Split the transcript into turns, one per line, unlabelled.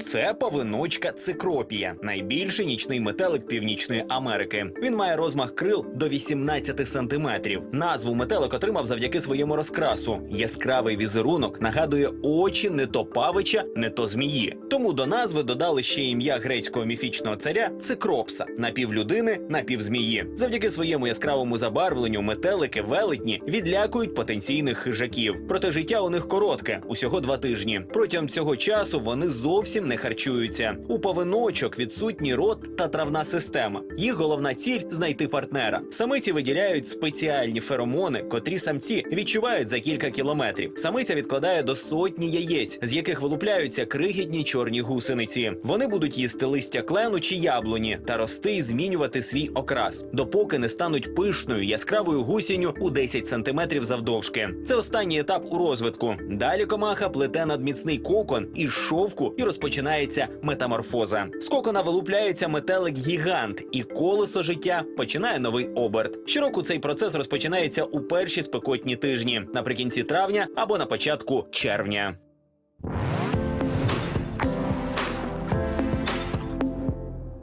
Це павиночка цикропія, найбільший нічний метелик Північної Америки. Він має розмах крил до 18 сантиметрів. Назву метелик отримав завдяки своєму розкрасу. Яскравий візерунок нагадує очі не то павича, не то змії. Тому до назви додали ще ім'я грецького міфічного царя цикропса, напівлюдини, напівзмії. Завдяки своєму яскравому забарвленню метелики велетні відлякують потенційних хижаків. Проте життя у них коротке, усього два тижні. Протягом цього часу вони зовсім не харчуються. У павиночок відсутній рот та травна система. Їх головна ціль знайти партнера. Самиці виділяють спеціальні феромони, котрі самці відчувають за кілька кілометрів. Самиця відкладає до сотні яєць, з яких вилупляються крихітні чорні гусениці. Вони будуть їсти листя клену чи яблуні та рости і змінювати свій окрас, допоки не стануть пишною яскравою гусінню у 10 сантиметрів завдовжки. Це останній етап у розвитку. Далі комаха плете надміцний кокон із шовку і розпочинається метаморфоза. З кокона вилупляється метелик гігант, і колесо життя починає новий оберт. Щороку цей процес розпочинається у перші спекотні тижні, наприкінці травня або на початку червня.